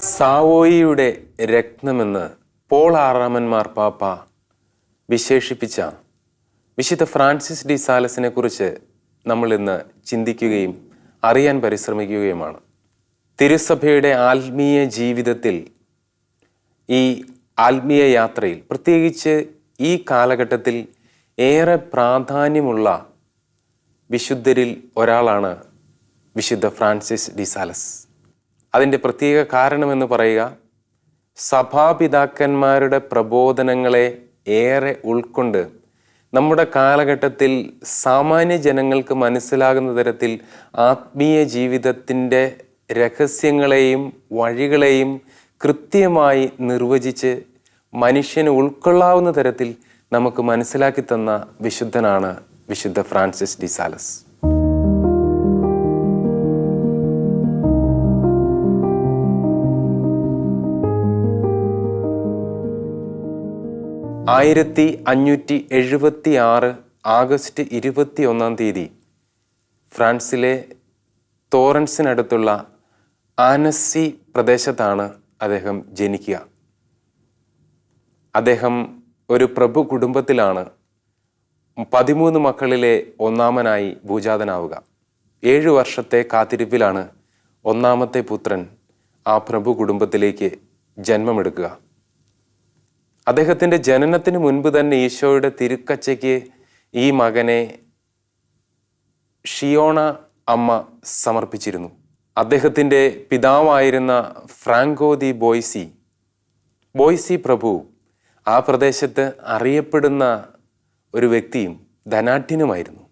സാവോയിയുടെ രത്നമെന്ന് Paul ആറാമൻ മാർപ്പാപ്പ വിശേഷിപ്പിച്ച വിശുദ്ധ ഫ്രാൻസിസ് ഡി സാലസിനെ കുറിച്ച് നമ്മൾ ഇന്ന് ചിന്തിക്കുകയും അറിയാൻ പരിശ്രമിക്കുകയുമാണ്. തിരുസഭയുടെ ആത്മീയ ജീവിതത്തിൽ ഈ ആത്മീയ യാത്രയിൽ പ്രത്യേകിച്ച് ഈ കാലഘട്ടത്തിൽ ഏറെ പ്രാധാന്യമുള്ള വിശുദ്ധരിൽ ഒരാളാണ് വിശുദ്ധ ഫ്രാൻസിസ് ഡിസാലസ് അതിന്റെ പ്രത്യേക കാരണമെന്ന് പറയുക സഭാപിതാക്കന്മാരുടെ പ്രബോധനങ്ങളെ ഏറെ ഉൾക്കൊണ്ട് നമ്മുടെ കാലഘട്ടത്തിൽ സാമാന്യ ജനങ്ങൾക്ക് മനസ്സിലാകുന്ന തരത്തിൽ ആത്മീയ ജീവിതത്തിന്റെ രഹസ്യങ്ങളെയും വഴികളെയും കൃത്യമായി നിർവചിച്ച് മനുഷ്യന് ഉൾക്കൊള്ളാവുന്ന തരത്തിൽ നമുക്ക് മനസ്സിലാക്കി തന്ന വിശുദ്ധനാണ് വിശുദ്ധ ഫ്രാൻസിസ് ഡിസാലസ് ആയിരത്തി അഞ്ഞൂറ്റി എഴുപത്തി ആറ് ആഗസ്റ്റ് ഇരുപത്തി ഒന്നാം തീയതി ഫ്രാൻസിലെ തോറൻസിനടുത്തുള്ള ആനസി പ്രദേശത്താണ് അദ്ദേഹം ജനിക്കുക. അദ്ദേഹം ഒരു പ്രഭു കുടുംബത്തിലാണ് പതിമൂന്ന് മക്കളിലെ ഒന്നാമനായി ഭൂജാതനാവുക. ഏഴു വർഷത്തെ കാത്തിരിപ്പിലാണ് ഒന്നാമത്തെ പുത്രൻ ആ പ്രഭു കുടുംബത്തിലേക്ക് ജന്മമെടുക്കുക. അദ്ദേഹത്തിന്റെ ജനനത്തിന് മുൻപ് തന്നെ ഈശോയുടെ തിരുക്കച്ചയ്ക്ക് ഈ മകനെ ഷിയോണ അമ്മ സമർപ്പിച്ചിരുന്നു. അദ്ദേഹത്തിന്റെ പിതാവായിരുന്ന ഫ്രാങ്കോ ദി ബോയ്സി ബോയ്സി പ്രഭു ആ പ്രദേശത്ത് അറിയപ്പെടുന്ന ഒരു വ്യക്തിയും ധനാഠ്യനുമായിരുന്നു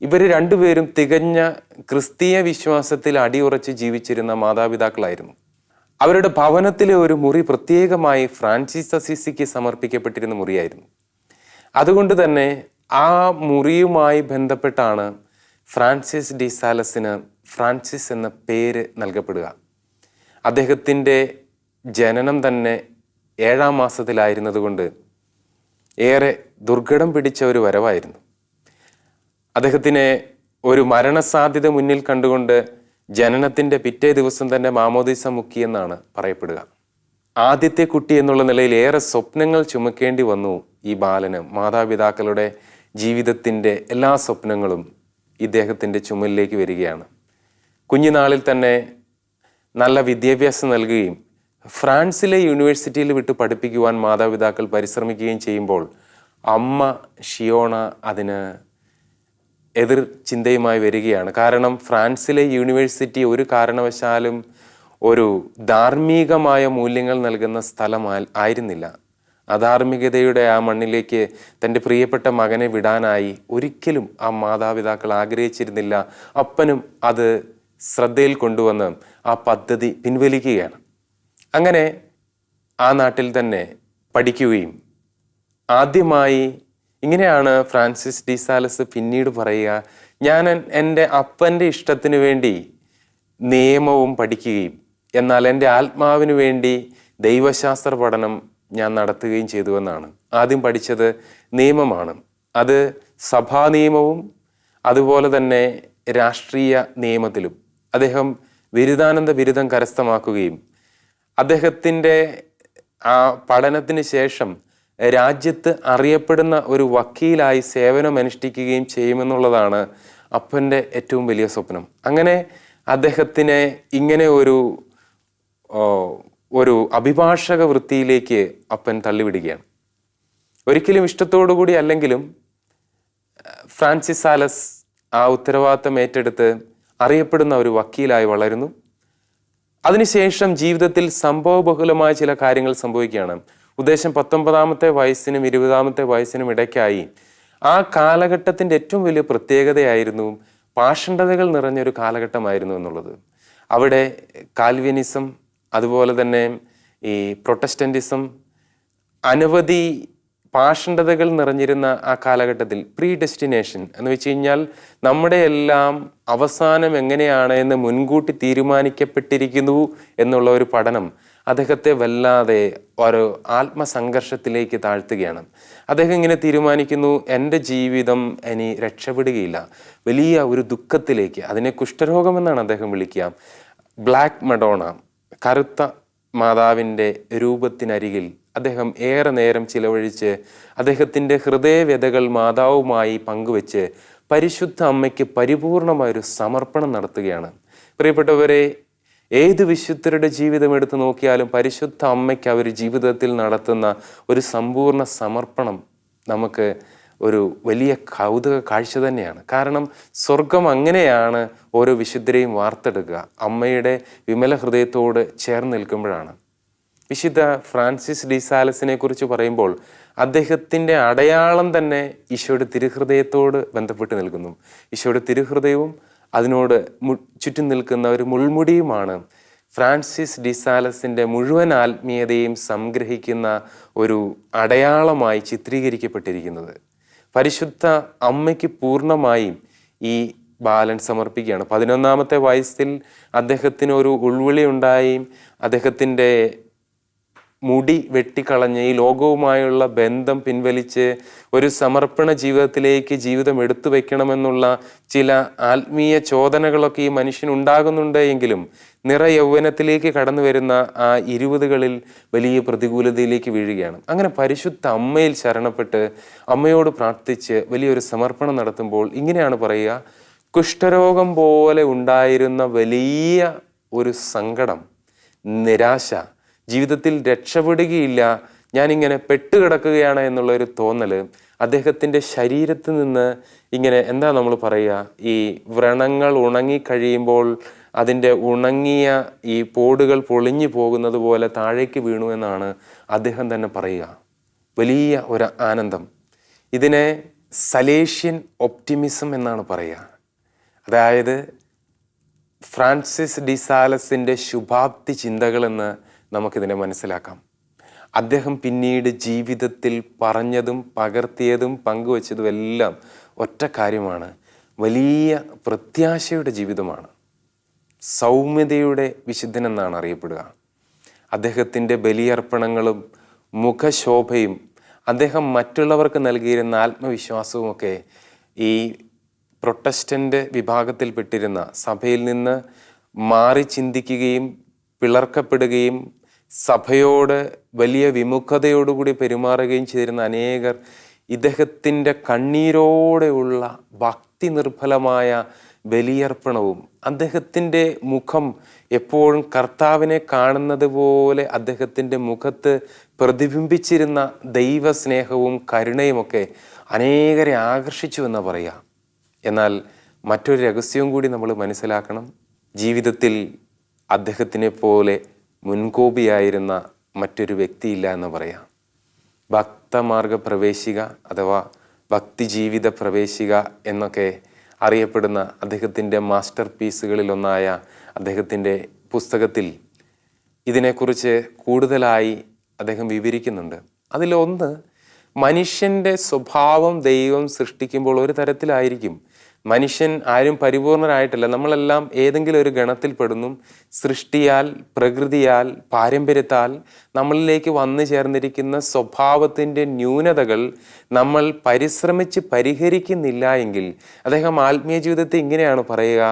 ഇവർ രണ്ടുപേരും തികഞ്ഞ ക്രിസ്തീയ വിശ്വാസത്തിൽ അടിയുറച്ച് ജീവിച്ചിരുന്ന മാതാപിതാക്കളായിരുന്നു. അവരുടെ ഭവനത്തിലെ ഒരു മുറി പ്രത്യേകമായി ഫ്രാൻസിസ് അസിസിക്ക് സമർപ്പിക്കപ്പെട്ടിരുന്ന മുറിയായിരുന്നു. അതുകൊണ്ട് തന്നെ ആ മുറിയുമായി ബന്ധപ്പെട്ടാണ് ഫ്രാൻസിസ് ഡി സാലസിന് ഫ്രാൻസിസ് എന്ന പേര് നൽകപ്പെടുക. അദ്ദേഹത്തിന്റെ ജനനം തന്നെ ഏഴാം മാസത്തിലായിരുന്നതുകൊണ്ട് ഏറെ ദുർഘടം പിടിച്ച ഒരു വരവായിരുന്നു. അദ്ദേഹത്തിനെ ഒരു മരണസാധ്യത മുന്നിൽ കണ്ടുകൊണ്ട് ജനനത്തിന്റെ പിറ്റേ ദിവസം തന്നെ മാമോദിസ മുക്കിയെന്നാണ് പറയപ്പെടുക. ആദ്യത്തെ കുട്ടി എന്നുള്ള നിലയിൽ ഏറെ സ്വപ്നങ്ങൾ ചുമക്കേണ്ടി വന്നു ഈ ബാലന്. മാതാപിതാക്കളുടെ ജീവിതത്തിന്റെ എല്ലാ സ്വപ്നങ്ങളും ഇദ്ദേഹത്തിന്റെ ചുമലിലേക്ക് വരികയാണ്. കുഞ്ഞുനാളിൽ തന്നെ നല്ല വിദ്യാഭ്യാസം നൽകുകയും ഫ്രാൻസിലെ യൂണിവേഴ്സിറ്റിയിൽ വിട്ട് പഠിപ്പിക്കുവാൻ മാതാപിതാക്കൾ പരിശ്രമിക്കുകയും ചെയ്യുമ്പോൾ അമ്മ ഷിയോണ അതിന് എതിർ ചിന്തയുമായി വരികയാണ്. കാരണം ഫ്രാൻസിലെ യൂണിവേഴ്സിറ്റി ഒരു കാരണവശാലും ഒരു ധാർമ്മികമായ മൂല്യങ്ങൾ നൽകുന്ന സ്ഥലം ആയിരുന്നില്ല. അധാർമികതയുടെ ആ മണ്ണിലേക്ക് തന്റെ പ്രിയപ്പെട്ട മകനെ വിടാനായി ഒരിക്കലും ആ മാതാപിതാക്കൾ ആഗ്രഹിച്ചിരുന്നില്ല. അപ്പനും അത് ശ്രദ്ധയിൽ കൊണ്ടുവന്ന് ആ പദ്ധതി പിൻവലിക്കുകയാണ്. അങ്ങനെ ആ നാട്ടിൽ തന്നെ പഠിക്കുകയും ആദ്യമായി ഇങ്ങനെയാണ് ഫ്രാൻസിസ് ഡി സാലസ് പിന്നീട് പറയുക ഞാൻ എന്റെ അപ്പന്റെ ഇഷ്ടത്തിന് വേണ്ടി നിയമവും പഠിക്കുകയും എന്നാൽ എന്റെ ആത്മാവിന് വേണ്ടി ദൈവശാസ്ത്ര പഠനം ഞാൻ നടത്തുകയും ചെയ്തുവെന്നാണ് ആദ്യം പഠിച്ചത് നിയമമാണ്. അത് സഭാ നിയമവും അതുപോലെ തന്നെ രാഷ്ട്രീയ നിയമത്തിലും. അദ്ദേഹം ബിരുദാനന്ദ ബിരുദം കരസ്ഥമാക്കുകയും അദ്ദേഹത്തിന്റെ ആ പഠനത്തിന് ശേഷം രാജ്യത്ത് അറിയപ്പെടുന്ന ഒരു വക്കീലായി സേവനം അനുഷ്ഠിക്കുകയും ചെയ്യുമെന്നുള്ളതാണ് അപ്പന്റെ ഏറ്റവും വലിയ സ്വപ്നം. അങ്ങനെ അദ്ദേഹത്തിനെ ഇങ്ങനെ ഒരു ഒരു അഭിഭാഷക വൃത്തിയിലേക്ക് അപ്പൻ തള്ളിവിടുകയാണ്. ഒരിക്കലും ഇഷ്ടത്തോടു കൂടി അല്ലെങ്കിലും ഫ്രാൻസിസ് ആലസ് ആ ഉത്തരവാദിത്തം ഏറ്റെടുത്ത് അറിയപ്പെടുന്ന ഒരു വക്കീലായി വളരുന്നു. അതിനുശേഷം ജീവിതത്തിൽ സംഭവബഹുലമായ ചില കാര്യങ്ങൾ സംഭവിക്കുകയാണ്. ഉദ്ദേശം പത്തൊമ്പതാമത്തെ വയസ്സിനും ഇരുപതാമത്തെ വയസ്സിനും ഇടയ്ക്കായി. ആ കാലഘട്ടത്തിന്റെ ഏറ്റവും വലിയ പ്രത്യേകതയായിരുന്നു പാഷണ്ഡതകൾ നിറഞ്ഞൊരു കാലഘട്ടമായിരുന്നു എന്നുള്ളത്. അവിടെ കാൽവിനിസം അതുപോലെ തന്നെ ഈ പ്രൊട്ടസ്റ്റന്റിസം അനവധി പാഷണ്ഡതകൾ നിറഞ്ഞിരുന്ന ആ കാലഘട്ടത്തിൽ പ്രീ ഡെസ്റ്റിനേഷൻ എന്ന് വെച്ച് കഴിഞ്ഞാൽ നമ്മുടെ എല്ലാം അവസാനം എങ്ങനെയാണ് എന്ന് മുൻകൂട്ടി തീരുമാനിക്കപ്പെട്ടിരിക്കുന്നു എന്നുള്ള ഒരു പഠനം അദ്ദേഹത്തെ വല്ലാതെ ഒരു ആത്മസംഘർഷത്തിലേക്ക് താഴ്ത്തുകയാണ്. അദ്ദേഹം ഇങ്ങനെ തീരുമാനിക്കുന്നു എന്റെ ജീവിതം ഇനി രക്ഷപ്പെടുകയില്ല. വലിയ ഒരു ദുഃഖത്തിലേക്ക്. അതിനെ കുഷ്ഠരോഗമെന്നാണ് അദ്ദേഹം വിളിക്കുക. ബ്ലാക്ക് മഡോണ കറുത്ത മാതാവിന്റെ രൂപത്തിനരികിൽ അദ്ദേഹം ഏറെ നേരം ചിലവഴിച്ച് അദ്ദേഹത്തിന്റെ ഹൃദയവ്യതകൾ മാതാവുമായി പങ്കുവെച്ച് പരിശുദ്ധ അമ്മയ്ക്ക് പരിപൂർണമായൊരു സമർപ്പണം നടത്തുകയാണ്. പ്രിയപ്പെട്ടവരെ ഏത് വിശുദ്ധരുടെ ജീവിതം എടുത്തു നോക്കിയാലും പരിശുദ്ധ അമ്മയ്ക്ക് അവർ ജീവിതത്തിൽ നടത്തുന്ന ഒരു സമ്പൂർണ സമർപ്പണം നമുക്ക് ഒരു വലിയ കൗതുക കാഴ്ച തന്നെയാണ്. കാരണം സ്വർഗം അങ്ങനെയാണ് ഓരോ വിശുദ്ധരെയും വാർത്തെടുക്കുക. അമ്മയുടെ വിമല ഹൃദയത്തോട് ചേർന്ന് നിൽക്കുമ്പോഴാണ്. വിശുദ്ധ ഫ്രാൻസിസ് ഡിസാലസിനെ കുറിച്ച് പറയുമ്പോൾ അദ്ദേഹത്തിന്റെ അടയാളം തന്നെ ഈശോയുടെ തിരുഹൃദയത്തോട് ബന്ധപ്പെട്ട് നിൽക്കുന്നു. ഈശോയുടെ തിരുഹൃദയവും അതിനോട് ചുറ്റും നിൽക്കുന്ന ഒരു മുൾമുടിയുമാണ് ഫ്രാൻസിസ് ഡിസാലസിന്റെ മുഴുവൻ ആത്മീയതയും സംഗ്രഹിക്കുന്ന ഒരു അടയാളമായി ചിത്രീകരിക്കപ്പെട്ടിരിക്കുന്നത്. പരിശുദ്ധ അമ്മയ്ക്ക് പൂർണമായും ഈ ബാലൻ സമർപ്പിക്കുകയാണ്. പതിനൊന്നാമത്തെ വയസ്സിൽ അദ്ദേഹത്തിന് ഒരു ഉൾവിളി ഉണ്ടായി. അദ്ദേഹത്തിന്റെ മുടി വെട്ടിക്കളഞ്ഞ് ഈ ലോകവുമായുള്ള ബന്ധം പിൻവലിച്ച് ഒരു സമർപ്പണ ജീവിതത്തിലേക്ക് ജീവിതം എടുത്തു വെക്കണമെന്നുള്ള ചില ആത്മീയ ചോദനകളൊക്കെ ഈ മനുഷ്യൻ ഉണ്ടാകുന്നുണ്ട് എങ്കിലും നിറ യൗവനത്തിലേക്ക് കടന്നു വരുന്ന ആ ഇരുപതുകളിൽ വലിയ പ്രതികൂലതയിലേക്ക് വീഴുകയാണ്. അങ്ങനെ പരിശുദ്ധ അമ്മയിൽ ശരണപ്പെട്ട് അമ്മയോട് പ്രാർത്ഥിച്ച് വലിയൊരു സമർപ്പണം നടത്തുമ്പോൾ ഇങ്ങനെയാണ് പറയുക കുഷ്ഠരോഗം പോലെ ഉണ്ടായിരുന്ന വലിയ ഒരു സങ്കടം നിരാശ ജീവിതത്തിൽ രക്ഷപ്പെടുകയില്ല ഞാനിങ്ങനെ പെട്ടുകിടക്കുകയാണ് എന്നുള്ള ഒരു തോന്നൽ അദ്ദേഹത്തിന്റെ ശരീരത്തിൽ നിന്ന് ഇങ്ങനെ എന്താ നമ്മൾ പറയുക ഈ വ്രണങ്ങൾ ഉണങ്ങി കഴിയുമ്പോൾ അതിന്റെ ഉണങ്ങിയ ഈ പോടുകൾ പൊളിഞ്ഞു പോകുന്നത് പോലെ താഴേക്ക് വീണു എന്നാണ് അദ്ദേഹം തന്നെ പറയുക. വലിയ ഒരു ആനന്ദം. ഇതിനെ സലേഷ്യൻ ഒപ്റ്റിമിസം എന്നാണ് പറയുക. അതായത് ഫ്രാൻസിസ് ഡിസാലസിന്റെ ശുഭാപ്തി ചിന്തകളെന്ന് നമുക്കിതിനെ മനസ്സിലാക്കാം. അദ്ദേഹം പിന്നീട് ജീവിതത്തിൽ പറഞ്ഞതും പകർത്തിയതും പങ്കുവച്ചതും എല്ലാം ഒറ്റ കാര്യമാണ്. വലിയ പ്രത്യാശയുടെ ജീവിതമാണ്. സൗമ്യതയുടെ വിശുദ്ധൻ എന്നാണ് അറിയപ്പെടുക. അദ്ദേഹത്തിന്റെ ബലിയർപ്പണങ്ങളും മുഖശോഭയും അദ്ദേഹം മറ്റുള്ളവർക്ക് നൽകിയിരുന്ന ആത്മവിശ്വാസവുമൊക്കെ ഈ പ്രൊട്ടസ്റ്റന്റ് വിഭാഗത്തിൽപ്പെട്ടിരുന്ന സഭയിൽ നിന്ന് മാറി ചിന്തിക്കുകയും പിളർക്കപ്പെടുകയും സഭയോട് വലിയ വിമുഖതയോടുകൂടി പെരുമാറുകയും ചെയ്തിരുന്ന അനേകർ ഇദ്ദേഹത്തിന്റെ കണ്ണീരോടെയുള്ള ഭക്തി നിർഭലമായ ബലിയർപ്പണവും അദ്ദേഹത്തിന്റെ മുഖം എപ്പോഴും കർത്താവിനെ കാണുന്നത് പോലെ അദ്ദേഹത്തിന്റെ മുഖത്ത് പ്രതിബിംബിച്ചിരുന്ന ദൈവസ്നേഹവും കരുണയുമൊക്കെ അനേകരെ ആകർഷിച്ചു എന്ന് പറയാം എന്നാൽ മറ്റൊരു രഹസ്യവും കൂടി നമ്മൾ മനസ്സിലാക്കണം. ജീവിതത്തിൽ അദ്ദേഹത്തിനെ പോലെ മുൻകോപിയായിരുന്ന മറ്റൊരു വ്യക്തിയില്ല എന്ന് പറയാം. ഭക്തമാർഗ പ്രവേശിക അഥവാ ഭക്തിജീവിത പ്രവേശിക എന്നൊക്കെ അറിയപ്പെടുന്ന അദ്ദേഹത്തിന്റെ മാസ്റ്റർ പീസുകളിലൊന്നായ അദ്ദേഹത്തിന്റെ പുസ്തകത്തിൽ ഇതിനെക്കുറിച്ച് കൂടുതലായി അദ്ദേഹം വിവരിക്കുന്നുണ്ട്. അതിലൊന്ന് മനുഷ്യന്റെ സ്വഭാവം ദൈവം സൃഷ്ടിക്കുമ്പോൾ ഒരു തരത്തിലായിരിക്കും മനുഷ്യൻ ആരും പരിപൂർണരായിട്ടില്ല നമ്മളെല്ലാം ഏതെങ്കിലും ഒരു ഗണത്തിൽ പെടുന്നു. സൃഷ്ടിയാൽ പ്രകൃതിയാൽ പാരമ്പര്യത്താൽ നമ്മളിലേക്ക് വന്നു ചേർന്നിരിക്കുന്ന സ്വഭാവത്തിന്റെ ന്യൂനതകൾ നമ്മൾ പരിശ്രമിച്ച് പരിഹരിക്കുന്നില്ല എങ്കിൽ അദ്ദേഹം ആത്മീയ ജീവിതത്തെ ഇങ്ങനെയാണ് പറയുക.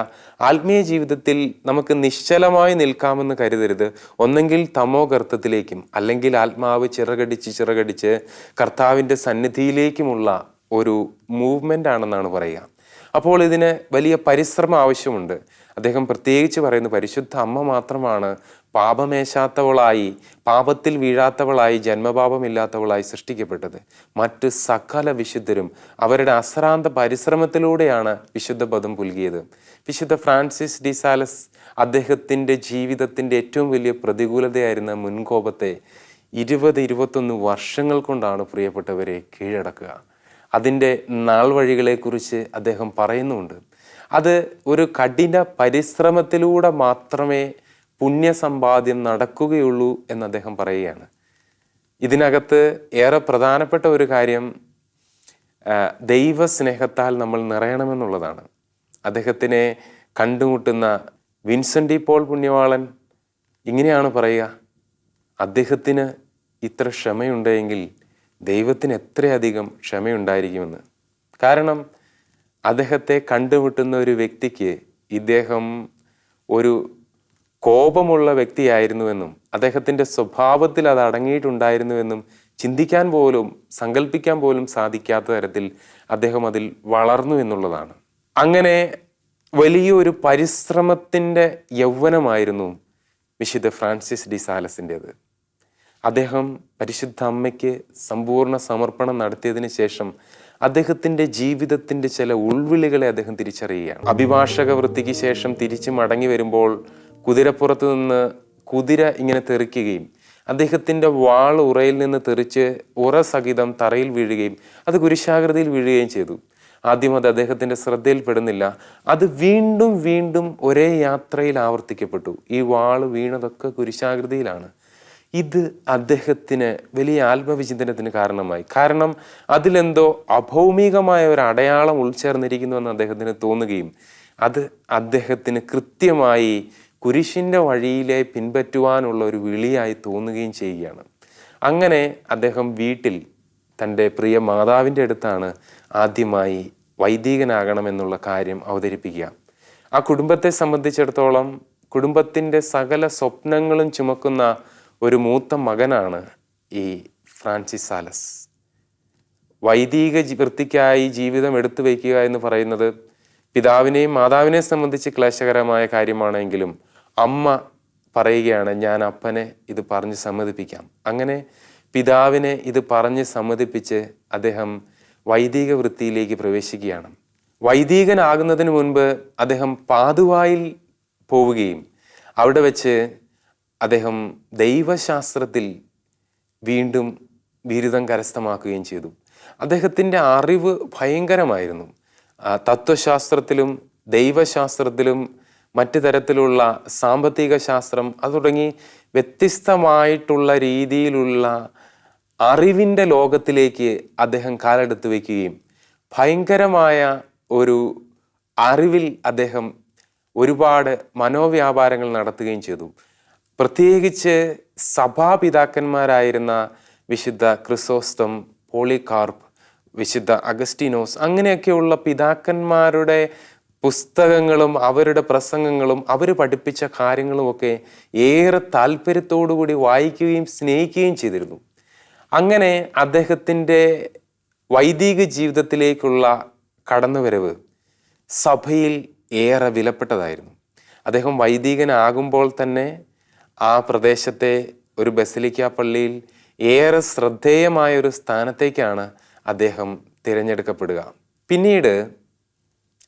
ആത്മീയ ജീവിതത്തിൽ നമുക്ക് നിശ്ചലമായി നിൽക്കാമെന്ന് കരുതരുത്. ഒന്നെങ്കിൽ തമോ ഗർത്തത്തിലേക്കും അല്ലെങ്കിൽ ആത്മാവ് ചിറകടിച്ച് ചിറകടിച്ച് കർത്താവിന്റെ സന്നിധിയിലേക്കുമുള്ള ഒരു മൂവ്മെന്റ് ആണെന്നാണ് പറയുക. അപ്പോൾ ഇതിന് വലിയ പരിശ്രമം ആവശ്യമുണ്ട്. അദ്ദേഹം പ്രത്യേകിച്ച് പറയുന്നു പരിശുദ്ധ അമ്മ മാത്രമാണ് പാപമേശാത്തവളായി പാപത്തിൽ വീഴാത്തവളായി ജന്മപാപമില്ലാത്തവളായി സൃഷ്ടിക്കപ്പെട്ടത്. മറ്റ് സകല വിശുദ്ധരും അവരുടെ അശ്രാന്ത പരിശ്രമത്തിലൂടെയാണ് വിശുദ്ധ പദം പുൽകിയത്. വിശുദ്ധ ഫ്രാൻസിസ് ഡിസാലസ് അദ്ദേഹത്തിന്റെ ജീവിതത്തിന്റെ ഏറ്റവും വലിയ പ്രതികൂലതയായിരുന്ന മുൻകോപത്തെ ഇരുപത് ഇരുപത്തൊന്ന് വർഷങ്ങൾ കൊണ്ടാണ് പ്രിയപ്പെട്ടവരെ കീഴടക്കുക. അതിന്റെ നാൾ വഴികളെക്കുറിച്ച് അദ്ദേഹം പറയുന്നുണ്ട്. അത് ഒരു കഠിന പരിശ്രമത്തിലൂടെ മാത്രമേ പുണ്യസമ്പാദ്യം നടക്കുകയുള്ളൂ എന്ന് അദ്ദേഹം പറയുകയാണ്. ഇതിനകത്ത് ഏറെ പ്രധാനപ്പെട്ട ഒരു കാര്യം ദൈവസ്നേഹത്താൽ നമ്മൾ നിറയണമെന്നുള്ളതാണ്. അദ്ദേഹത്തിനെ കണ്ടുമുട്ടുന്ന വിൻസെന്റ് പോൾ പുണ്യവാളൻ ഇങ്ങനെയാണ് പറയുക അദ്ദേഹത്തിന് ഇത്ര ക്ഷമയുണ്ടെങ്കിൽ ദൈവത്തിന് എത്രയധികം ക്ഷമയുണ്ടായിരിക്കുമെന്ന്. കാരണം അദ്ദേഹത്തെ കണ്ടുമുട്ടുന്ന ഒരു വ്യക്തിക്ക് ഇദ്ദേഹം ഒരു കോപമുള്ള വ്യക്തിയായിരുന്നുവെന്നും അദ്ദേഹത്തിന്റെ സ്വഭാവത്തിൽ അത് അടങ്ങിയിട്ടുണ്ടായിരുന്നുവെന്നും ചിന്തിക്കാൻ പോലും സങ്കല്പിക്കാൻ പോലും സാധിക്കാത്ത തരത്തിൽ അദ്ദേഹം അതിൽ വളർന്നു എന്നുള്ളതാണ്. അങ്ങനെ വലിയൊരു പരിശ്രമത്തിന്റെ യൗവനമായിരുന്നു വിശുദ്ധ ഫ്രാൻസിസ് ഡി സാലസിന്റേത് അദ്ദേഹം പരിശുദ്ധ അമ്മയ്ക്ക് സമ്പൂർണ സമർപ്പണം നടത്തിയതിന് ശേഷം അദ്ദേഹത്തിന്റെ ജീവിതത്തിന്റെ ചില ഉൾവിളികളെ അദ്ദേഹം തിരിച്ചറിയുകയാണ്. അഭിഭാഷക വൃത്തിക്ക് ശേഷം തിരിച്ചു മടങ്ങി വരുമ്പോൾ കുതിരപ്പുറത്ത് നിന്ന് കുതിര ഇങ്ങനെ തെറിക്കുകയും അദ്ദേഹത്തിന്റെ വാൾ ഉറയിൽ നിന്ന് തെറിച്ച് ഉറ സഹിതം തറയിൽ വീഴുകയും അത് കുരിശാകൃതിയിൽ വീഴുകയും ചെയ്തു. ആദ്യം അത് അദ്ദേഹത്തിന്റെ ശ്രദ്ധയിൽപ്പെടുന്നില്ല. അത് വീണ്ടും വീണ്ടും ഒരേ യാത്രയിൽ ആവർത്തിക്കപ്പെട്ടു. ഈ വാൾ വീണതൊക്കെ കുരിശാകൃതിയിലാണ്. ഇത് അദ്ദേഹത്തിന് വലിയ ആത്മവിചിന്തനത്തിന് കാരണമായി. കാരണം അതിലെന്തോ അഭൗമികമായ ഒരു അടയാളം ഉൾച്ചേർന്നിരിക്കുന്നുവെന്ന് അദ്ദേഹത്തിന് തോന്നുകയും അത് അദ്ദേഹത്തിന് കൃത്യമായി കുരിശിന്റെ വഴിയിലെ പിൻപറ്റുവാനുള്ള ഒരു വിളിയായി തോന്നുകയും ചെയ്യുകയാണ്. അങ്ങനെ അദ്ദേഹം വീട്ടിൽ തന്റെ പ്രിയ മാതാവിന്റെ അടുത്താണ് ആദ്യമായി വൈദികനാകണമെന്നുള്ള കാര്യം അവതരിപ്പിക്കുക. ആ കുടുംബത്തെ സംബന്ധിച്ചിടത്തോളം കുടുംബത്തിന്റെ സകല സ്വപ്നങ്ങളും ചുമക്കുന്ന ഒരു മൂത്ത മകനാണ് ഈ ഫ്രാൻസിസ് സാലസ്. വൈദിക വൃത്തിക്കായി ജീവിതം എടുത്തു വയ്ക്കുക എന്ന് പറയുന്നത് പിതാവിനെയും മാതാവിനെയും സംബന്ധിച്ച് ക്ലേശകരമായ കാര്യമാണെങ്കിലും അമ്മ പറയുകയാണ് ഞാൻ അപ്പനെ ഇത് പറഞ്ഞ് സമ്മതിപ്പിക്കാം. അങ്ങനെ പിതാവിനെ ഇത് പറഞ്ഞ് സമ്മതിപ്പിച്ച് അദ്ദേഹം വൈദിക വൃത്തിയിലേക്ക് പ്രവേശിക്കുകയാണ്. വൈദികനാകുന്നതിന് മുൻപ് അദ്ദേഹം പാതുവായിൽ പോവുകയും അവിടെ വെച്ച് അദ്ദേഹം ദൈവശാസ്ത്രത്തിൽ വീണ്ടും ബിരുദം കരസ്ഥമാക്കുകയും ചെയ്തു. അദ്ദേഹത്തിന്റെ അറിവ് ഭയങ്കരമായിരുന്നു. തത്വശാസ്ത്രത്തിലും ദൈവശാസ്ത്രത്തിലും മറ്റു തരത്തിലുള്ള സാമ്പത്തിക ശാസ്ത്രം അത് തുടങ്ങി വ്യത്യസ്തമായിട്ടുള്ള രീതിയിലുള്ള അറിവിന്റെ ലോകത്തിലേക്ക് അദ്ദേഹം കാലെടുത്ത് വയ്ക്കുകയും ഭയങ്കരമായ ഒരു അറിവിൽ അദ്ദേഹം ഒരുപാട് മനോവ്യാപാരങ്ങൾ നടത്തുകയും ചെയ്തു. പ്രത്യേകിച്ച് സഭാപിതാക്കന്മാരായിരുന്ന വിശുദ്ധ ക്രിസോസ്തം പോളികാർപ്പ് വിശുദ്ധ അഗസ്റ്റിനോസ് അങ്ങനെയൊക്കെയുള്ള പിതാക്കന്മാരുടെ പുസ്തകങ്ങളും അവരുടെ പ്രസംഗങ്ങളും അവർ പഠിപ്പിച്ച കാര്യങ്ങളുമൊക്കെ ഏറെ താല്പര്യത്തോടുകൂടി വായിക്കുകയും സ്നേഹിക്കുകയും ചെയ്തിരുന്നു. അങ്ങനെ അദ്ദേഹത്തിന്റെ വൈദിക ജീവിതത്തിലേക്കുള്ള കടന്നുവരവ് സഭയിൽ ഏറെ വിലപ്പെട്ടതായിരുന്നു. അദ്ദേഹം വൈദികനാകുമ്പോൾ തന്നെ ആ പ്രദേശത്തെ ഒരു ബസലിക്ക പള്ളിയിൽ ഏറെ ശ്രദ്ധേയമായ ഒരു സ്ഥാനത്തേക്കാണ് അദ്ദേഹം തിരഞ്ഞെടുക്കപ്പെടുക. പിന്നീട്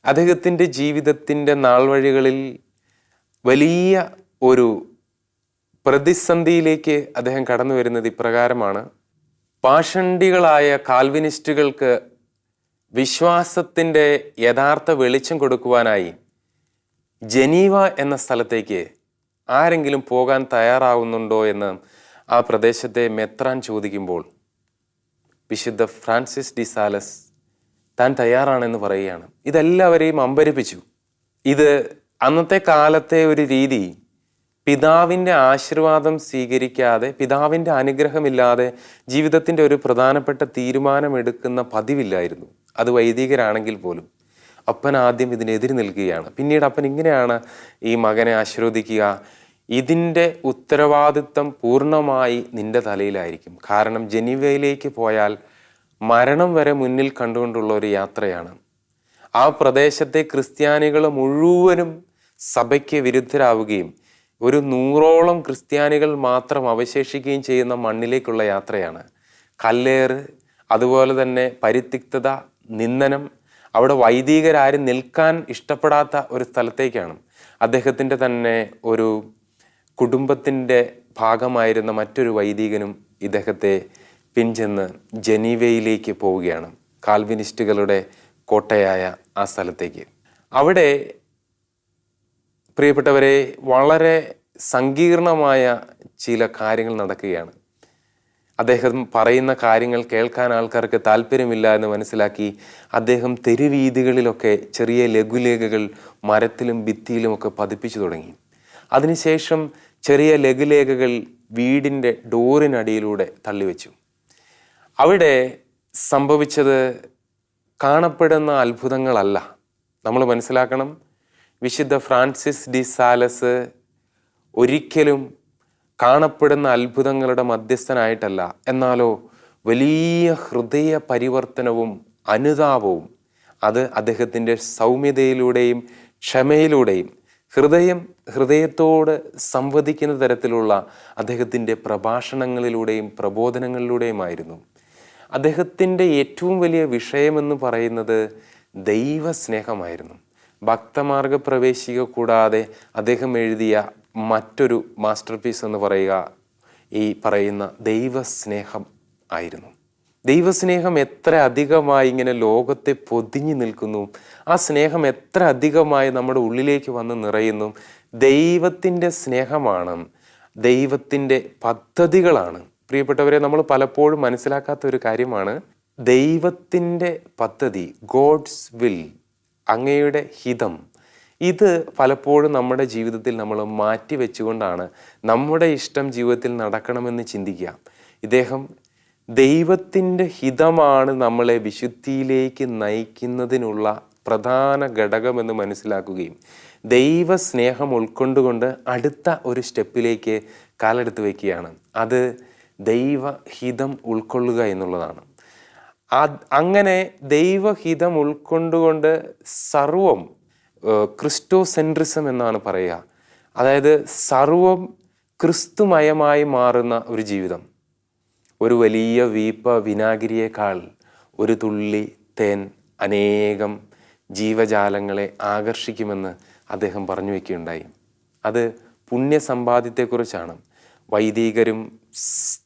അദ്ദേഹത്തിന്റെ ജീവിതത്തിന്റെ നാൾവഴികളിൽ വലിയ ഒരു പ്രതിസന്ധിയിലേക്ക് അദ്ദേഹം കടന്നു വരുന്നത് ഇപ്രകാരമാണ്. പാഷണ്ഡികളായ കാൽവിനിസ്റ്റുകൾക്ക് വിശ്വാസത്തിന്റെ യഥാർത്ഥ വെളിച്ചം കൊടുക്കുവാനായി ജനീവ എന്ന സ്ഥലത്തേക്ക് ആരെങ്കിലും പോകാൻ തയ്യാറാവുന്നുണ്ടോ എന്ന് ആ പ്രദേശത്തെ മെത്രാൻ ചോദിക്കുമ്പോൾ വിശുദ്ധ ഫ്രാൻസിസ് ഡി സാലസ് താൻ തയ്യാറാണെന്ന് പറയുകയാണ്. ഇതെല്ലാവരെയും അമ്പരിപ്പിച്ചു. ഇത് അന്നത്തെ കാലത്തെ ഒരു രീതി. പിതാവിന്റെ ആശീർവാദം സ്വീകരിക്കാതെ പിതാവിന്റെ അനുഗ്രഹമില്ലാതെ ജീവിതത്തിന്റെ ഒരു പ്രധാനപ്പെട്ട തീരുമാനമെടുക്കുന്ന പതിവില്ലായിരുന്നു. അത് വൈദികരാണെങ്കിൽ പോലും. അപ്പൻ ആദ്യം ഇതിനെതിരി നിൽക്കുകയാണ്. പിന്നീട് അപ്പൻ ഇങ്ങനെയാണ് ഈ മകനെ ആശീർവദിക്കുക. ഇതിന്റെ ഉത്തരവാദിത്തം പൂർണമായി നിന്റെ തലയിലായിരിക്കും. കാരണം ജനീവയിലേക്ക് പോയാൽ മരണം വരെ മുന്നിൽ കണ്ടുകൊണ്ടുള്ള ഒരു യാത്രയാണ്. ആ പ്രദേശത്തെ ക്രിസ്ത്യാനികൾ മുഴുവനും സഭയ്ക്ക് വിരുദ്ധരാവുകയും ഒരു നൂറോളം ക്രിസ്ത്യാനികൾ മാത്രം അവശേഷിക്കുകയും ചെയ്യുന്ന മണ്ണിലേക്കുള്ള യാത്രയാണ്. കല്ലേറ് അതുപോലെ തന്നെ പരിത്യക്തത നിന്ദനം അവിടെ വൈദികരാരും നിൽക്കാൻ ഇഷ്ടപ്പെടാത്ത ഒരു സ്ഥലത്തേക്കാണ്. അദ്ദേഹത്തിന്റെ തന്നെ ഒരു കുടുംബത്തിന്റെ ഭാഗമായിരുന്ന മറ്റൊരു വൈദികനും ഇദ്ദേഹത്തെ പിൻചെന്ന് ജനീവയിലേക്ക് പോവുകയാണ്. കാൽവിനിസ്റ്റുകളുടെ കോട്ടയായ ആ സ്ഥലത്തേക്ക്. അവിടെ പ്രിയപ്പെട്ടവരെ വളരെ സങ്കീർണമായ ചില കാര്യങ്ങൾ നടക്കുകയാണ്. അദ്ദേഹം പറയുന്ന കാര്യങ്ങൾ കേൾക്കാൻ ആൾക്കാർക്ക് താല്പര്യമില്ല എന്ന് മനസ്സിലാക്കി അദ്ദേഹം തെരുവീതികളിലൊക്കെ ചെറിയ ലഘുലേഖകൾ മരത്തിലും ഭിത്തിയിലുമൊക്കെ പതിപ്പിച്ചു തുടങ്ങി. അതിനുശേഷം ചെറിയ ലഘുലേഖകൾ വീടിന്റെ ഡോറിനടിയിലൂടെ തള്ളിവെച്ചു. അവിടെ സംഭവിച്ചത് കാണപ്പെടുന്ന അത്ഭുതങ്ങളല്ല. നമ്മൾ മനസ്സിലാക്കണം വിശുദ്ധ ഫ്രാൻസിസ് ഡി സാലസ് ഒരിക്കലും കാണപ്പെടുന്ന അത്ഭുതങ്ങളുടെ മധ്യസ്ഥനായിട്ടല്ല. എന്നാലോ വലിയ ഹൃദയ പരിവർത്തനവും അനുതാപവും അത് അദ്ദേഹത്തിന്റെ സൗമ്യതയിലൂടെയും ക്ഷമയിലൂടെയും ഹൃദയം ഹൃദയത്തോട് സംവദിക്കുന്ന തരത്തിലുള്ള അദ്ദേഹത്തിന്റെ പ്രഭാഷണങ്ങളിലൂടെയും പ്രബോധനങ്ങളിലൂടെയുമായിരുന്നു. അദ്ദേഹത്തിന്റെ ഏറ്റവും വലിയ വിഷയമെന്ന് പറയുന്നത് ദൈവസ്നേഹമായിരുന്നു. ഭക്തമാർഗ പ്രവേശിക കൂടാതെ അദ്ദേഹം എഴുതിയ മറ്റൊരു മാസ്റ്റർ പീസ് എന്ന് പറയുക ഈ പറയുന്ന ദൈവസ്നേഹം ആയിരുന്നു. ദൈവസ്നേഹം എത്ര അധികമായി ഇങ്ങനെ ലോകത്തെ പൊതിഞ്ഞു നിൽക്കുന്നു. ആ സ്നേഹം എത്ര അധികമായി നമ്മുടെ ഉള്ളിലേക്ക് വന്ന് നിറയുന്നു. ദൈവത്തിന്റെ സ്നേഹമാണ്. ദൈവത്തിന്റെ പദ്ധതികളാണ്. പ്രിയപ്പെട്ടവരെ നമ്മൾ പലപ്പോഴും മനസ്സിലാക്കാത്ത ഒരു കാര്യമാണ്. ദൈവത്തിന്റെ പദ്ധതി ഗോഡ്സ് വിൽ അങ്ങയുടെ ഹിതം ഇത് പലപ്പോഴും നമ്മുടെ ജീവിതത്തിൽ നമ്മൾ മാറ്റി വെച്ചുകൊണ്ടാണ് നമ്മുടെ ഇഷ്ടം ജീവിതത്തിൽ നടക്കണമെന്ന് ചിന്തിക്കുക. ഇദ്ദേഹം ദൈവത്തിന്റെ ഹിതമാണ് നമ്മളെ വിശുദ്ധിയിലേക്ക് നയിക്കുന്നതിനുള്ള പ്രധാന ഘടകമെന്ന് മനസ്സിലാക്കുകയും ദൈവ സ്നേഹം ഉൾക്കൊണ്ടുകൊണ്ട് അടുത്ത ഒരു സ്റ്റെപ്പിലേക്ക് കാലെടുത്ത് വയ്ക്കുകയാണ് അത് ദൈവഹിതം ഉൾക്കൊള്ളുക എന്നുള്ളതാണ്. അങ്ങനെ ദൈവഹിതം ഉൾക്കൊണ്ടുകൊണ്ട് സർവം ക്രിസ്റ്റോ സെൻട്രിസം എന്നാണ് പറയുക. അതായത് സർവം ക്രിസ്തുമയമായി മാറുന്ന ഒരു ജീവിതം. ഒരു വലിയ വീപ്പ വിനാഗിരിയേക്കാൾ ഒരു തുള്ളി തേൻ അനേകം ജീവജാലങ്ങളെ ആകർഷിക്കുമെന്ന് അദ്ദേഹം പറഞ്ഞു വയ്ക്കുകയുണ്ടായി. അത് പുണ്യസമ്പാദ്യത്തെക്കുറിച്ചാണ്. വൈദികരും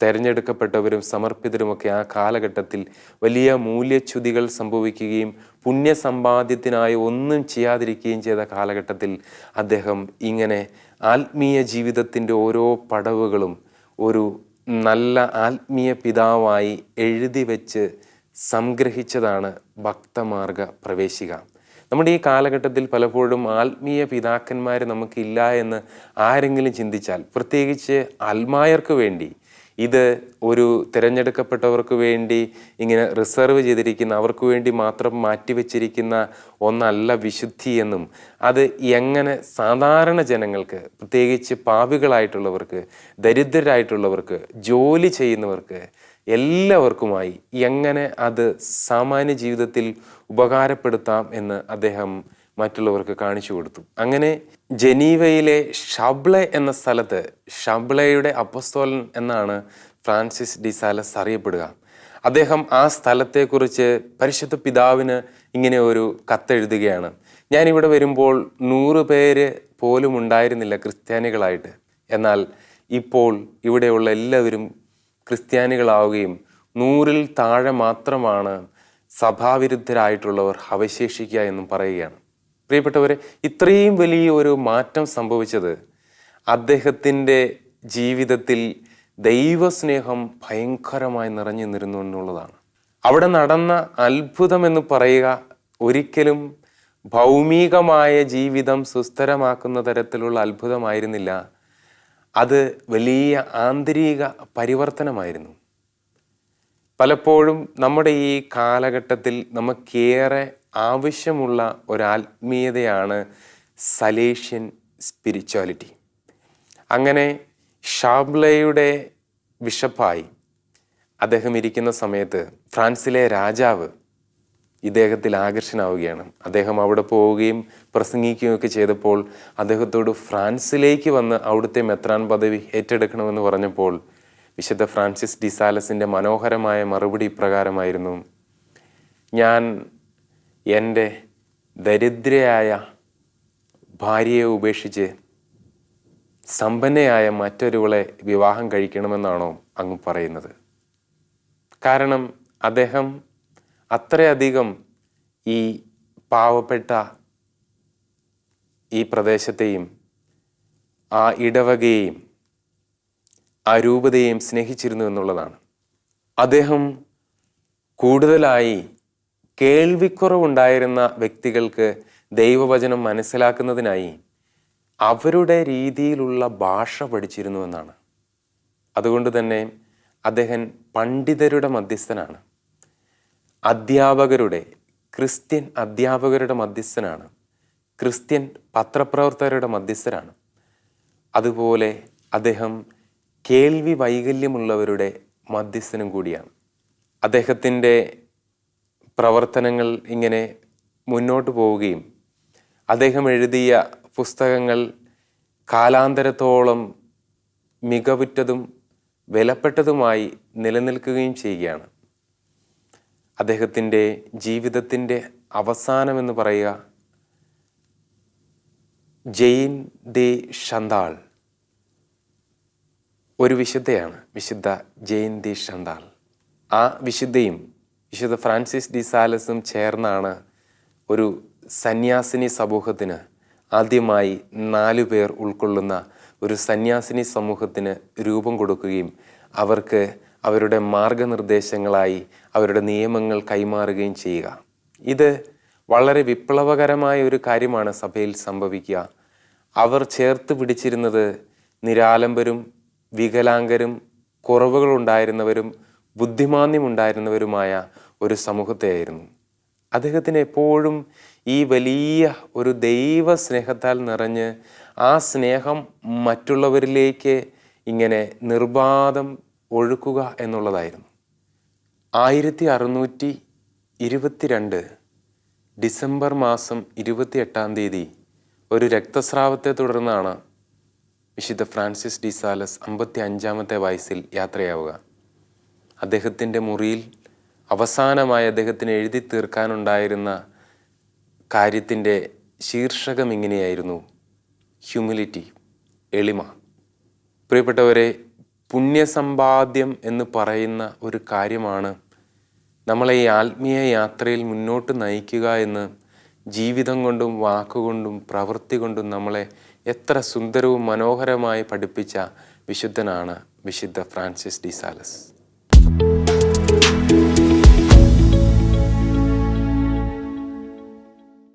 തെരഞ്ഞെടുക്കപ്പെട്ടവരും സമർപ്പിതരുമൊക്കെ ആ കാലഘട്ടത്തിൽ വലിയ മൂല്യച്യുതികൾ സംഭവിക്കുകയും പുണ്യസമ്പാദ്യത്തിനായി ഒന്നും ചെയ്യാതിരിക്കുകയും ചെയ്ത കാലഘട്ടത്തിൽ അദ്ദേഹം ഇങ്ങനെ ആത്മീയ ജീവിതത്തിന്റെ ഓരോ പടവുകളും ഒരു നല്ല ആത്മീയ പിതാവായി എഴുതി വെച്ച് സംഗ്രഹിച്ചതാണ് ഭക്തമാർഗ പ്രവേശിക. നമ്മുടെ ഈ കാലഘട്ടത്തിൽ പലപ്പോഴും ആത്മീയ പിതാക്കന്മാർ നമുക്കില്ല എന്ന് ആരെങ്കിലും ചിന്തിച്ചാൽ പ്രത്യേകിച്ച് അൽമായർക്ക് വേണ്ടി ഇത് ഒരു തിരഞ്ഞെടുക്കപ്പെട്ടവർക്ക് വേണ്ടി ഇങ്ങനെ റിസർവ് ചെയ്തിരിക്കുന്ന അവർക്ക് വേണ്ടി മാത്രം മാറ്റിവെച്ചിരിക്കുന്ന ഒന്നല്ല വിശുദ്ധി എന്നും അത് എങ്ങനെ സാധാരണ ജനങ്ങൾക്ക് പ്രത്യേകിച്ച് പാപികളായിട്ടുള്ളവർക്ക് ദരിദ്രരായിട്ടുള്ളവർക്ക് ജോലി ചെയ്യുന്നവർക്ക് എല്ലാവർക്കുമായി എങ്ങനെ അത് സാമാന്യ ജീവിതത്തിൽ ഉപകാരപ്പെടുത്താം എന്ന് അദ്ദേഹം മറ്റുള്ളവർക്ക് കാണിച്ചു കൊടുത്തു. അങ്ങനെ ജനീവയിലെ ഷബ്ലെ എന്ന സ്ഥലത്ത് ഷബ്ലയുടെ അപ്പസ്തോലൻ എന്നാണ് ഫ്രാൻസിസ് ഡി ഡിസാലസ് അറിയപ്പെടുക. അദ്ദേഹം ആ സ്ഥലത്തെക്കുറിച്ച് പരിശുദ്ധ പിതാവിന് ഇങ്ങനെ ഒരു കത്തെഴുതുകയാണ്. ഞാനിവിടെ വരുമ്പോൾ നൂറ് പേര് പോലും ഉണ്ടായിരുന്നില്ല ക്രിസ്ത്യാനികളായിട്ട്. എന്നാൽ ഇപ്പോൾ ഇവിടെയുള്ള എല്ലാവരും ക്രിസ്ത്യാനികളാവുകയും നൂറിൽ താഴെ മാത്രമാണ് സഭാവിരുദ്ധരായിട്ടുള്ളവർ അവശേഷിക്കുക എന്നും പറയുകയാണ്. പ്രിയപ്പെട്ടവരെ ഇത്രയും വലിയ ഒരു മാറ്റം സംഭവിച്ചത് അദ്ദേഹത്തിന്റെ ജീവിതത്തിൽ ദൈവസ്നേഹം ഭയങ്കരമായി നിറഞ്ഞു നിന്നിരുന്നു എന്നുള്ളതാണ് അവിടെ നടന്ന അത്ഭുതം എന്ന് പറയുക ഒരിക്കലും ഭൗമികമായ ജീവിതം സുസ്ഥിരമാക്കുന്ന തരത്തിലുള്ള അത്ഭുതമായിരുന്നില്ല. അത് വലിയ ആന്തരിക പരിവർത്തനമായിരുന്നു. പലപ്പോഴും നമ്മുടെ ഈ കാലഘട്ടത്തിൽ നമുക്കേറെ ആവശ്യമുള്ള ഒരാത്മീയതയാണ് സലേഷ്യൻ സ്പിരിച്വാലിറ്റി. അങ്ങനെ ഷാബ്ലയുടെ ബിഷപ്പായി അദ്ദേഹം ഇരിക്കുന്ന സമയത്ത് ഫ്രാൻസിലെ രാജാവ് ഇദ്ദേഹത്തിൽ ആകർഷനാവുകയാണ്. അദ്ദേഹം അവിടെ പോവുകയും പ്രസംഗിക്കുകയും ഒക്കെ ചെയ്തപ്പോൾ അദ്ദേഹത്തോട് ഫ്രാൻസിലേക്ക് വന്ന് അവിടുത്തെ മെത്രാൻ പദവി ഏറ്റെടുക്കണമെന്ന് പറഞ്ഞപ്പോൾ വിശുദ്ധ ഫ്രാൻസിസ് ഡിസാലസിന്റെ മനോഹരമായ മറുപടി പ്രകാരമായിരുന്നു ഞാൻ എന്റെ ദരിദ്രയായ ഭാര്യയെ ഉപേക്ഷിച്ച് സമ്പന്നയായ മറ്റൊരുവളെ വിവാഹം കഴിക്കണമെന്നാണോ അങ്ങ് പറയുന്നത്? കാരണം അദ്ദേഹം അത്രയധികം ഈ പാവപ്പെട്ട ഈ പ്രദേശത്തെയും ആ ഇടവകയെയും ആ രൂപതയെയും സ്നേഹിച്ചിരുന്നു എന്നുള്ളതാണ്. അദ്ദേഹം കൂടുതലായി കേൾവിക്കുറവുണ്ടായിരുന്ന വ്യക്തികൾക്ക് ദൈവവചനം മനസ്സിലാക്കുന്നതിനായി അവരുടെ രീതിയിലുള്ള ഭാഷ പഠിച്ചിരുന്നു എന്നാണ്. അതുകൊണ്ട് തന്നെ അദ്ദേഹം പണ്ഡിതരുടെ മധ്യസ്ഥനാണ്. അധ്യാപകരുടെ ക്രിസ്ത്യൻ അധ്യാപകരുടെ മധ്യസ്ഥനാണ്. ക്രിസ്ത്യൻ പത്രപ്രവർത്തകരുടെ മധ്യസ്ഥനാണ്. അതുപോലെ അദ്ദേഹം കേൾവി വൈകല്യമുള്ളവരുടെ മധ്യസ്ഥനും കൂടിയാണ്. അദ്ദേഹത്തിന്റെ പ്രവർത്തനങ്ങൾ ഇങ്ങനെ മുന്നോട്ട് പോവുകയും അദ്ദേഹം എഴുതിയ പുസ്തകങ്ങൾ കാലാന്തരത്തോളം മികവുറ്റതും വിലപ്പെട്ടതുമായി നിലനിൽക്കുകയും ചെയ്യുകയാണ്. അദ്ദേഹത്തിന്റെ ജീവിതത്തിന്റെ അവസാനമെന്ന് പറയുക ജെയിൻ ദി ഷന്താൾ. ഒരു വിശുദ്ധയാണ് വിശുദ്ധ ജെയിൻ ദി ഷന്താൾ. ആ വിശുദ്ധയും വിശുദ്ധ ഫ്രാൻസിസ് ഡി സാലസും ചേർന്നാണ് ഒരു സന്യാസിനി സമൂഹത്തിന് ആദ്യമായി നാലു പേർ ഉൾക്കൊള്ളുന്ന ഒരു സന്യാസിനി സമൂഹത്തിന് രൂപം കൊടുക്കുകയും അവർക്ക് അവരുടെ മാർഗനിർദ്ദേശങ്ങളായി അവരുടെ നിയമങ്ങൾ കൈമാറുകയും ചെയ്യുക. ഇത് വളരെ വിപ്ലവകരമായ ഒരു കാര്യമാണ് സഭയിൽ സംഭവിക്കുക. അവർ ചേർത്ത് പിടിച്ചിരുന്നത് നിരാലംബരും വികലാംഗരും കുറവുകളുണ്ടായിരുന്നവരും ബുദ്ധിമാന്യമുണ്ടായിരുന്നവരുമായ ഒരു സമൂഹത്തെയായിരുന്നു. അദ്ദേഹത്തിന് എപ്പോഴും ഈ വലിയ ഒരു ദൈവ സ്നേഹത്താൽ നിറഞ്ഞ് ആ സ്നേഹം മറ്റുള്ളവരിലേക്ക് ഇങ്ങനെ നിർബാധം ഒഴുക്കുക എന്നുള്ളതായിരുന്നു. ആയിരത്തി അറുന്നൂറ്റി ഇരുപത്തിരണ്ട് ഡിസംബർ മാസം ഇരുപത്തി എട്ടാം തീയതി ഒരു രക്തസ്രാവത്തെ തുടർന്നാണ് വിശുദ്ധ ഫ്രാൻസിസ് ഡിസാലസ് അമ്പത്തി അഞ്ചാമത്തെ വയസ്സിൽ യാത്രയാവുക. അദ്ദേഹത്തിന്റെ മുറിയിൽ അവസാനമായി അദ്ദേഹത്തിന് എഴുതി തീർക്കാനുണ്ടായിരുന്ന കാര്യത്തിന്റെ ശീർഷകം ഇങ്ങനെയായിരുന്നു. ഹ്യൂമിലിറ്റി എളിമ. പ്രിയപ്പെട്ടവരെ പുണ്യസമ്പാദ്യം എന്ന് പറയുന്ന ഒരു കാര്യമാണ് നമ്മളെ ഈ ആത്മീയ യാത്രയിൽ മുന്നോട്ട് നയിക്കുക എന്ന് ജീവിതം കൊണ്ടും വാക്കുകൊണ്ടും പ്രവൃത്തി കൊണ്ടും നമ്മളെ എത്ര സുന്ദരവും മനോഹരമായി പഠിപ്പിച്ച വിശുദ്ധനാണ് വിശുദ്ധ ഫ്രാൻസിസ് ഡിസാലസ്